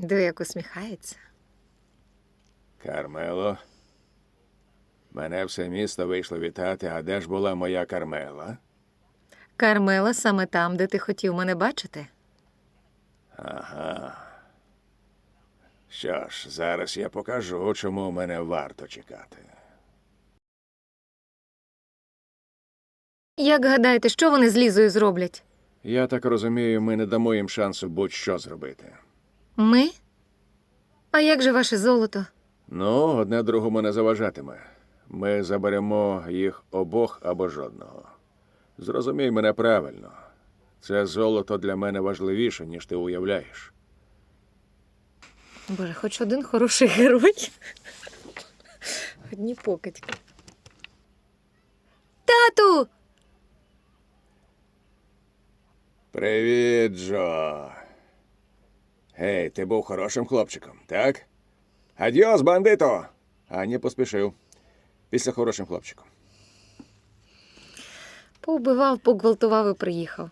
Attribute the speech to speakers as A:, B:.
A: Диви, як усміхається.
B: Кармело. Мене все місто вийшло вітати, а де ж була моя Кармела?
A: Кармела саме там, де ти хотів мене бачити.
B: Ага. Що ж, зараз я покажу, чому мене варто чекати.
A: Як гадаєте, що вони з Лізою зроблять?
B: Я так розумію, ми не дамо їм шансу будь-що зробити.
A: Ми? А як же ваше золото?
B: Ну, одне другому не заважатиме. Ми заберемо їх обох або жодного. Зрозумій мене правильно. Це золото для мене важливіше, ніж ти уявляєш.
A: Боже, хоч один хороший герой. Одні покидьки. Тату!
B: Привіт, Джо. Гей, ти був хорошим хлопчиком, так? Адіос, бандито! А не поспішив. Після хорошим хлопчиком.
A: Поубивав, погвалтував і приїхав.